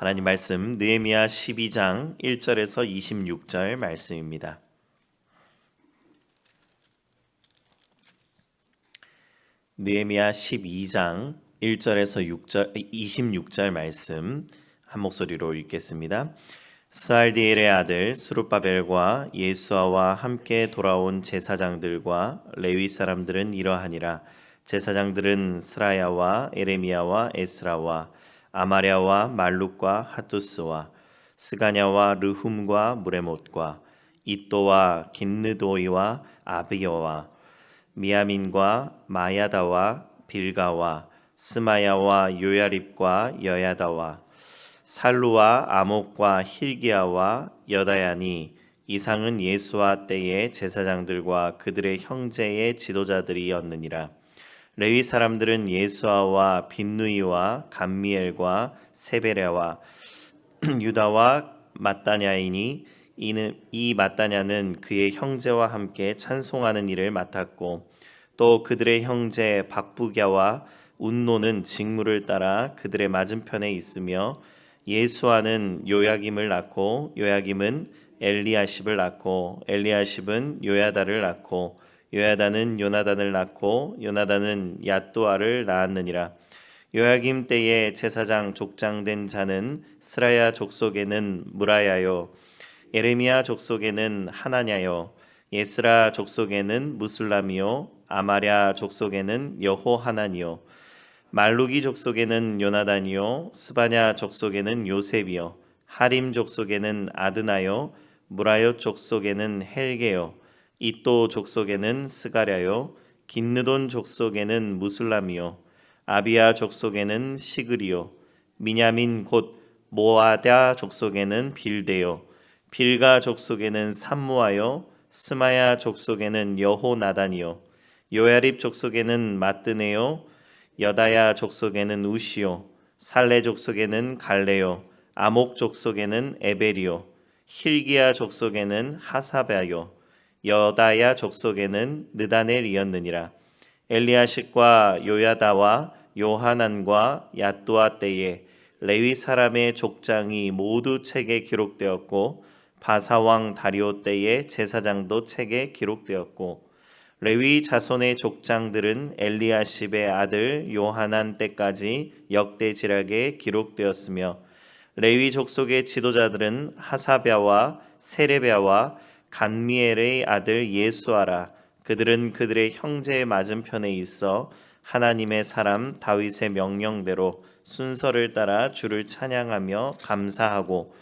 하나님 말씀 느헤미야 12장 1절에서 26절 말씀입니다. 느헤미야 12장 1절에서 6절 26절 말씀 한 목소리로 읽겠습니다. 스알디엘의 아들 스룹바벨과 예수아와 함께 돌아온 제사장들과 레위 사람들은 이러하니라 제사장들은 스라야와 에레미야와 에스라와 아마랴와 말룩과 하투스와 스가냐와 르훔과 무레못과 이또와 긴느도이와 아비여와 미야민과 마야다와 빌가와 스마야와 요야립과 여야다와 살루와 아목과 힐기야와 여다야니 이상은 예수와 때의 제사장들과 그들의 형제의 지도자들이었느니라. 레위 사람들은 예수아와 빈누이와 감미엘과 세베랴와 유다와 마따냐이니 이는 이 마따냐는 그의 형제와 함께 찬송하는 일을 맡았고 또 그들의 형제 박부갸와 운노는 직무를 따라 그들의 맞은편에 있으며 예수아는 요야김을 낳고 요야김은 엘리야십을 낳고 엘리야십은 요야다를 낳고 요야다는 요나단을 낳고 요나단은 야또아를 낳았느니라. 요야김 때에 제사장 족장된 자는 스라야 족속에는 무라야요 에레미야 족속에는 하나냐요 예스라 족속에는 무술람이요 아마랴 족속에는 여호하나니요 말루기 족속에는 요나단이요 스바냐 족속에는 요셉이요 하림 족속에는 아드나요 무라요 족속에는 헬게요 이또 족속에는 스가랴요 긴느돈 족속에는 무술람이요 아비야 족속에는 시그리요 미냐민 곧 모아다 족속에는 빌데요 빌가 족속에는 삼무하여 스마야 족속에는 여호나단이요 요야립 족속에는 마뜨네요 여다야 족속에는 우시요 살레 족속에는 갈레요 아목 족속에는 에베리요 힐기야 족속에는 하사바요 여다야 족속에는 느다넬이었느니라. 엘리야식과 요야다와 요하난과 야뚜아 때에 레위 사람의 족장이 모두 책에 기록되었고 바사왕 다리오 때의 제사장도 책에 기록되었고 레위 자손의 족장들은 엘리야십의 아들 요하난 때까지 역대지락에 기록되었으며 레위 족속의 지도자들은 하사랴와 세레랴와 간미엘의 아들 예수아라. 그들은 그들의 형제의 맞은편에 있어 하나님의 사람 다윗의 명령대로 순서를 따라 주를 찬양하며 감사하고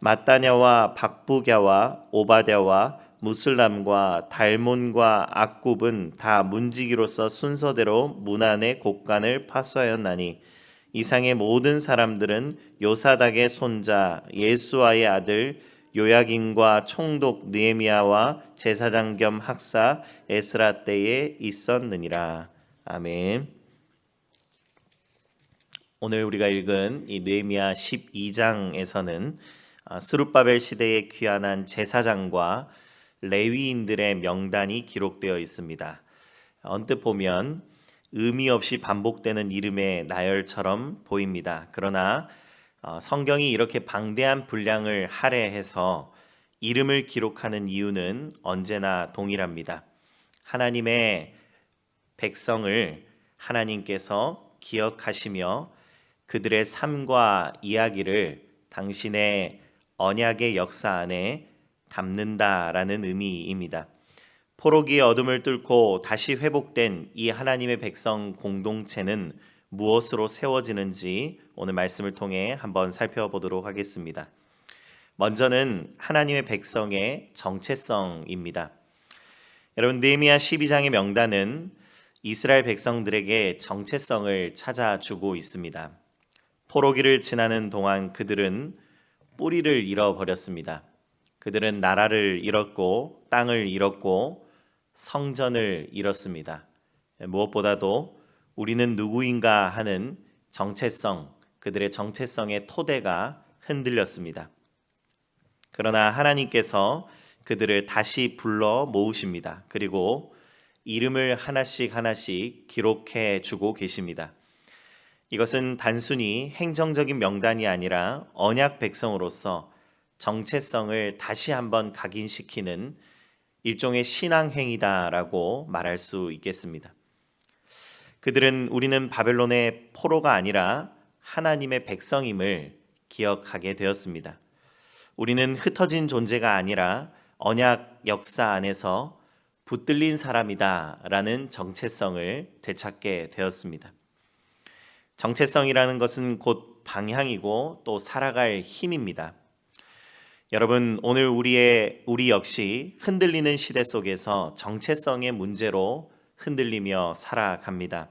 마따냐와 박부갸와 오바댜와 무슬람과 달몬과 악굽은 다 문지기로서 순서대로 문 안의 곡간을 파수하였나니 이상의 모든 사람들은 요사닥의 손자 예수아의 아들 요야긴과 총독 느헤미야와 제사장 겸 학사 에스라 때에 있었느니라. 아멘. 오늘 우리가 읽은 이 느헤미야 12장에서는 아, 스룹바벨 시대에 귀환한 제사장과 레위인들의 명단이 기록되어 있습니다. 언뜻 보면 의미 없이 반복되는 이름의 나열처럼 보입니다. 그러나 어, 성경이 이렇게 방대한 분량을 할애해서 이름을 기록하는 이유는 언제나 동일합니다. 하나님의 백성을 하나님께서 기억하시며 그들의 삶과 이야기를 당신의 언약의 역사 안에 담는다라는 의미입니다. 포로기의 어둠을 뚫고 다시 회복된 이 하나님의 백성 공동체는 무엇으로 세워지는지 오늘 말씀을 통해 한번 살펴보도록 하겠습니다. 먼저는 하나님의 백성의 정체성입니다. 여러분 느헤미야 12장의 명단은 이스라엘 백성들에게 정체성을 찾아주고 있습니다. 포로기를 지나는 동안 그들은 뿌리를 잃어버렸습니다. 그들은 나라를 잃었고 땅을 잃었고 성전을 잃었습니다. 무엇보다도 우리는 누구인가 하는 정체성, 그들의 정체성의 토대가 흔들렸습니다. 그러나 하나님께서 그들을 다시 불러 모으십니다. 그리고 이름을 하나씩 하나씩 기록해 주고 계십니다. 이것은 단순히 행정적인 명단이 아니라 언약 백성으로서 정체성을 다시 한번 각인시키는 일종의 신앙행위다라고 말할 수 있겠습니다. 그들은 우리는 바벨론의 포로가 아니라 하나님의 백성임을 기억하게 되었습니다. 우리는 흩어진 존재가 아니라 언약 역사 안에서 붙들린 사람이다 라는 정체성을 되찾게 되었습니다. 정체성이라는 것은 곧 방향이고 또 살아갈 힘입니다. 여러분, 오늘 우리의 우리 역시 흔들리는 시대 속에서 정체성의 문제로 흔들리며 살아갑니다.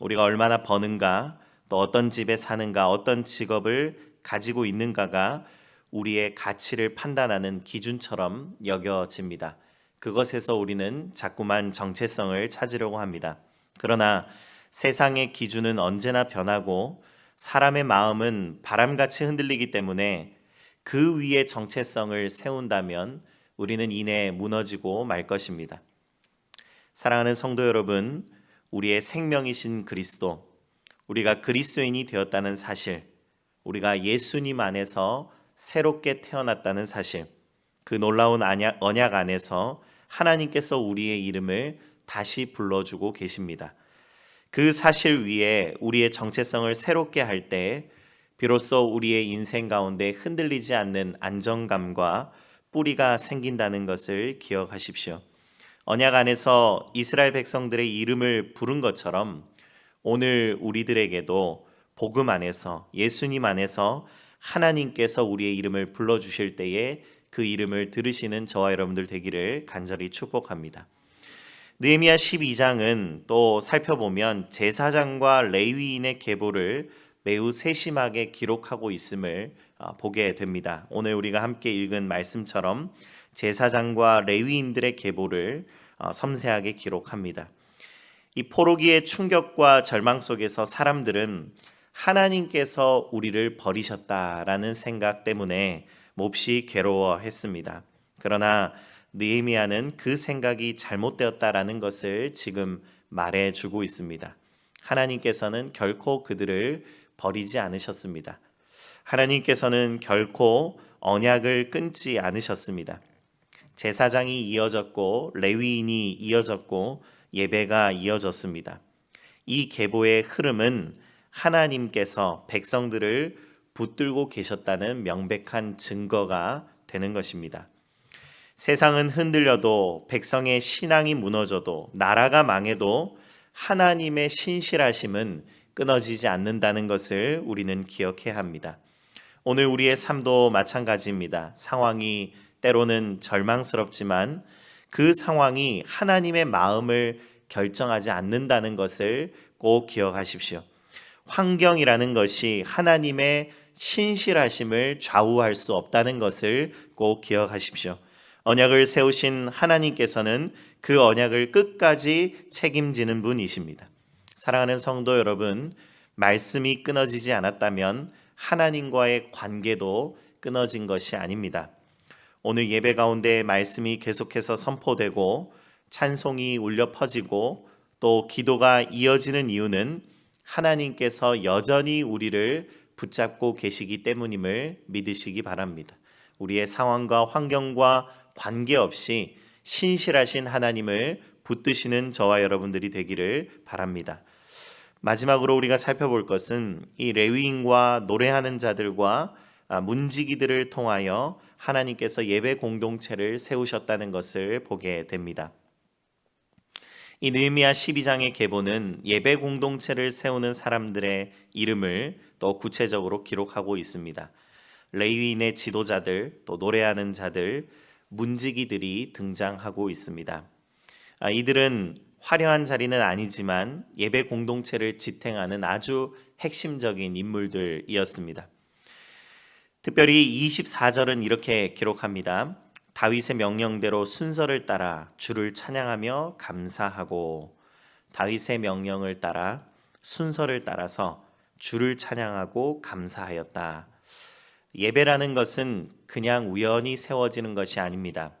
우리가 얼마나 버는가, 또 어떤 집에 사는가, 어떤 직업을 가지고 있는가가 우리의 가치를 판단하는 기준처럼 여겨집니다. 그것에서 우리는 자꾸만 정체성을 찾으려고 합니다. 그러나 세상의 기준은 언제나 변하고 사람의 마음은 바람같이 흔들리기 때문에 그 위에 정체성을 세운다면 우리는 이내 무너지고 말 것입니다. 사랑하는 성도 여러분, 우리의 생명이신 그리스도, 우리가 그리스도인이 되었다는 사실, 우리가 예수님 안에서 새롭게 태어났다는 사실, 그 놀라운 언약 안에서 하나님께서 우리의 이름을 다시 불러주고 계십니다. 그 사실 위에 우리의 정체성을 새롭게 할 때 비로소 우리의 인생 가운데 흔들리지 않는 안정감과 뿌리가 생긴다는 것을 기억하십시오. 언약 안에서 이스라엘 백성들의 이름을 부른 것처럼 오늘 우리들에게도 복음 안에서 예수님 안에서 하나님께서 우리의 이름을 불러 주실 때에 그 이름을 들으시는 저와 여러분들 되기를 간절히 축복합니다. 느헤미야 12장은 또 살펴보면 제사장과 레위인의 계보를 매우 세심하게 기록하고 있음을 어, 보게 됩니다. 오늘 우리가 함께 읽은 말씀처럼 제사장과 레위인들의 계보를 어, 섬세하게 기록합니다. 이 포로기의 충격과 절망 속에서 사람들은 하나님께서 우리를 버리셨다라는 생각 때문에 몹시 괴로워했습니다. 그러나 느헤미야는 그 생각이 잘못되었다라는 것을 지금 말해 주고 있습니다. 하나님께서는 결코 그들을 버리지 않으셨습니다. 하나님께서는 결코 언약을 끊지 않으셨습니다. 제사장이 이어졌고 레위인이 이어졌고 예배가 이어졌습니다. 이 계보의 흐름은 하나님께서 백성들을 붙들고 계셨다는 명백한 증거가 되는 것입니다. 세상은 흔들려도 백성의 신앙이 무너져도 나라가 망해도 하나님의 신실하심은 끊어지지 않는다는 것을 우리는 기억해야 합니다. 오늘 우리의 삶도 마찬가지입니다. 상황이 때로는 절망스럽지만 그 상황이 하나님의 마음을 결정하지 않는다는 것을 꼭 기억하십시오. 환경이라는 것이 하나님의 신실하심을 좌우할 수 없다는 것을 꼭 기억하십시오. 언약을 세우신 하나님께서는 그 언약을 끝까지 책임지는 분이십니다. 사랑하는 성도 여러분, 말씀이 끊어지지 않았다면 하나님과의 관계도 끊어진 것이 아닙니다. 오늘 예배 가운데 말씀이 계속해서 선포되고 찬송이 울려 퍼지고 또 기도가 이어지는 이유는 하나님께서 여전히 우리를 붙잡고 계시기 때문임을 믿으시기 바랍니다. 우리의 상황과 환경과 관계없이 신실하신 하나님을 붙드시는 저와 여러분들이 되기를 바랍니다. 마지막으로 우리가 살펴볼 것은 이 레위인과 노래하는 자들과 아, 문지기들을 통하여 하나님께서 예배 공동체를 세우셨다는 것을 보게 됩니다. 이 느헤미야 12장의 계보는 예배 공동체를 세우는 사람들의 이름을 또 구체적으로 기록하고 있습니다. 레위인의 지도자들, 또 노래하는 자들, 문지기들이 등장하고 있습니다. 아, 이들은 화려한 자리는 아니지만 예배 공동체를 지탱하는 아주 핵심적인 인물들이었습니다. 특별히 24절은 이렇게 기록합니다. 다윗의 명령대로 순서를 따라 주를 찬양하며 감사하고 다윗의 명령을 따라 순서를 따라서 주를 찬양하고 감사하였다. 예배라는 것은 그냥 우연히 세워지는 것이 아닙니다.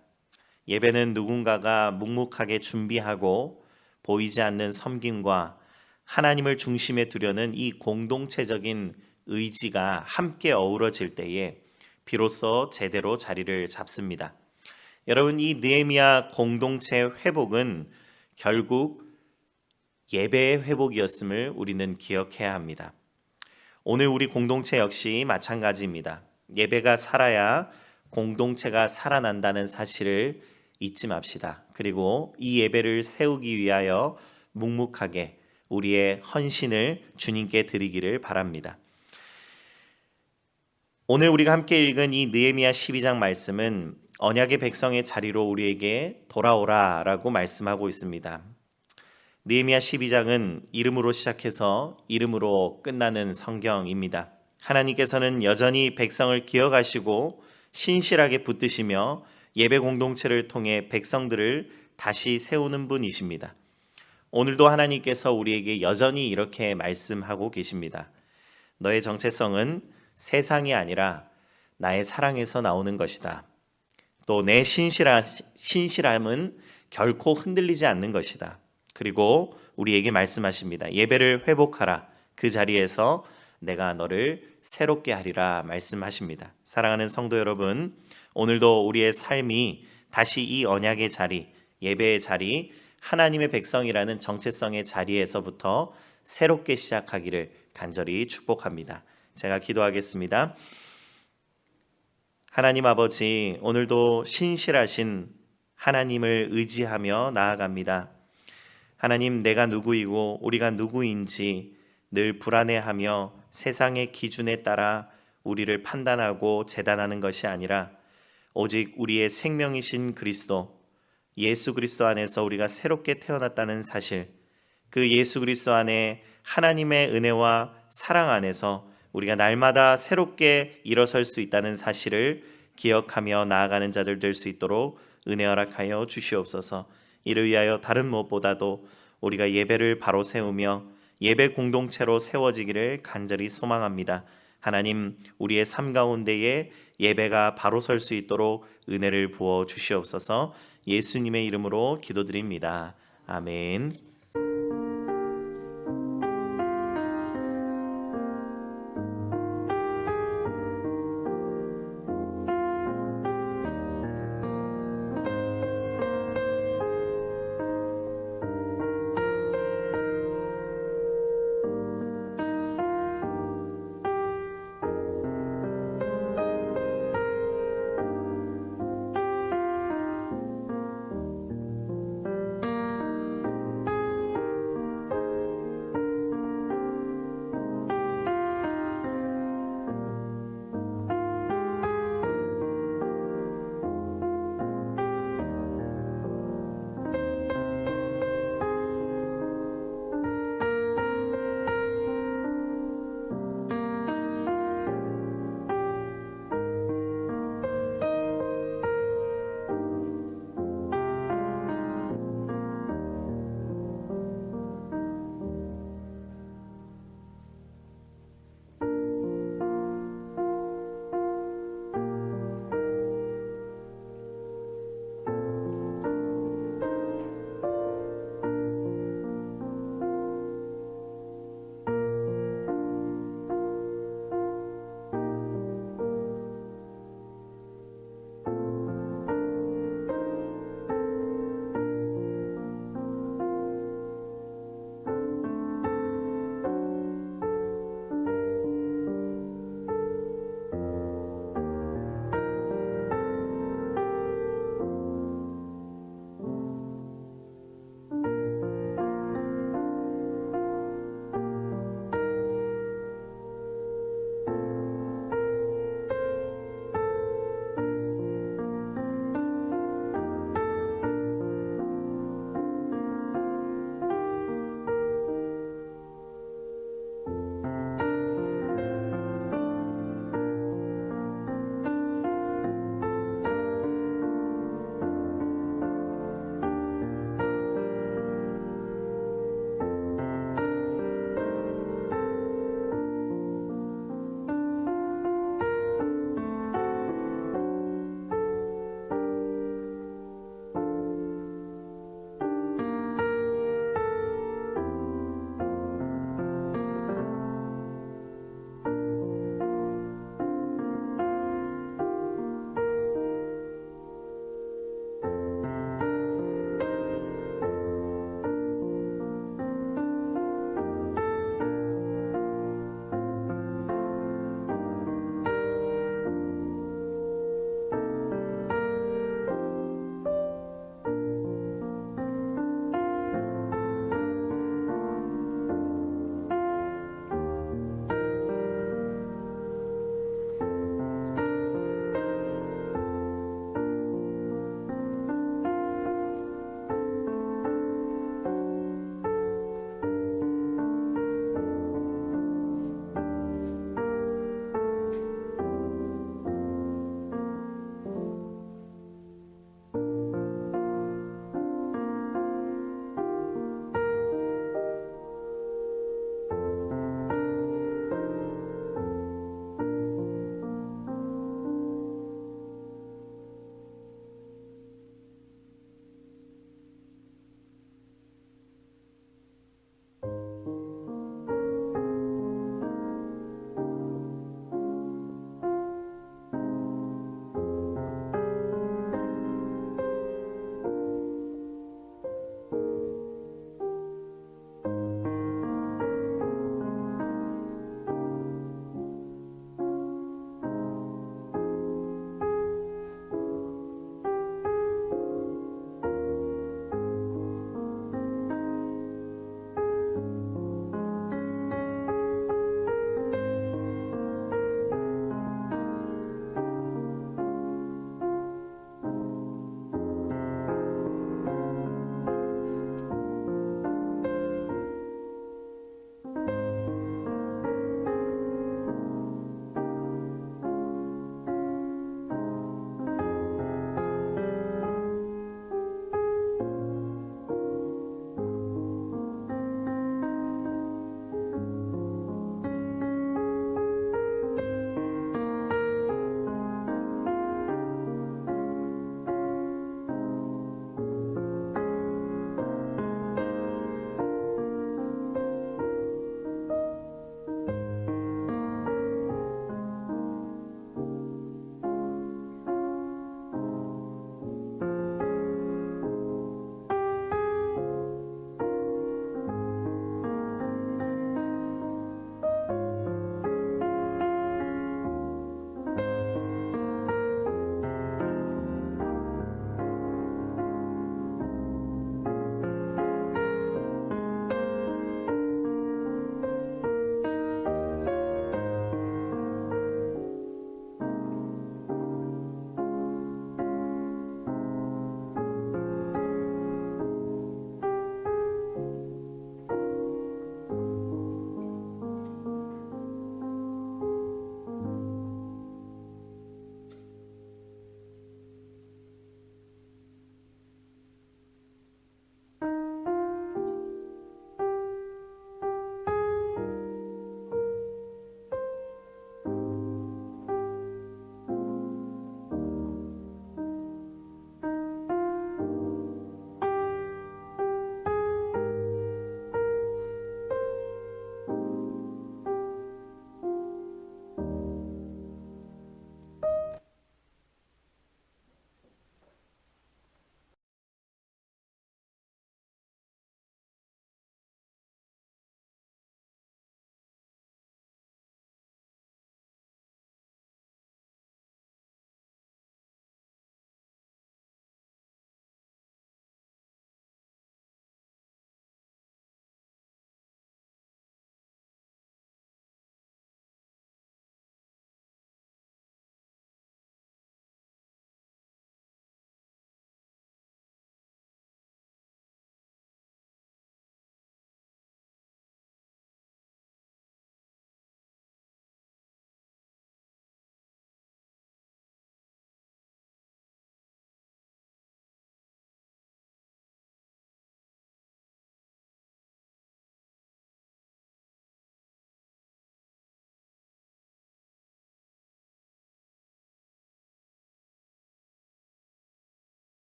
예배는 누군가가 묵묵하게 준비하고 보이지 않는 섬김과 하나님을 중심에 두려는 이 공동체적인 의지가 함께 어우러질 때에 비로소 제대로 자리를 잡습니다. 여러분 이 느헤미야 공동체 회복은 결국 예배의 회복이었음을 우리는 기억해야 합니다. 오늘 우리 공동체 역시 마찬가지입니다. 예배가 살아야 공동체가 살아난다는 사실을 잊지 맙시다. 그리고 이 예배를 세우기 위하여 묵묵하게 우리의 헌신을 주님께 드리기를 바랍니다. 오늘 우리가 함께 읽은 이 느헤미야 12장 말씀은 언약의 백성의 자리로 우리에게 돌아오라라고 말씀하고 있습니다. 느헤미야 12장은 이름으로 시작해서 이름으로 끝나는 성경입니다. 하나님께서는 여전히 백성을 기억하시고 신실하게 붙드시며 예배 공동체를 통해 백성들을 다시 세우는 분이십니다. 오늘도 하나님께서 우리에게 여전히 이렇게 말씀하고 계십니다. 너의 정체성은 세상이 아니라 나의 사랑에서 나오는 것이다. 또 내 신실하, 신실함은 결코 흔들리지 않는 것이다. 그리고 우리에게 말씀하십니다. 예배를 회복하라. 그 자리에서 내가 너를 새롭게 하리라 말씀하십니다. 사랑하는 성도 여러분, 오늘도 우리의 삶이 다시 이 언약의 자리, 예배의 자리, 하나님의 백성이라는 정체성의 자리에서부터 새롭게 시작하기를 간절히 축복합니다. 제가 기도하겠습니다. 하나님 아버지, 오늘도 신실하신 하나님을 의지하며 나아갑니다. 하나님, 내가 누구이고 우리가 누구인지 늘 불안해하며 세상의 기준에 따라 우리를 판단하고 재단하는 것이 아니라 오직 우리의 생명이신 그리스도, 예수 그리스도 안에서 우리가 새롭게 태어났다는 사실, 그 예수 그리스도 안에 하나님의 은혜와 사랑 안에서 우리가 날마다 새롭게 일어설 수 있다는 사실을 기억하며 나아가는 자들 될 수 있도록 은혜 허락하여 주시옵소서. 이를 위하여 다른 무엇보다도 우리가 예배를 바로 세우며 예배 공동체로 세워지기를 간절히 소망합니다. 하나님, 우리의 삶 가운데에 예배가 바로 설 수 있도록 은혜를 부어 주시옵소서. 예수님의 이름으로 기도드립니다. 아멘.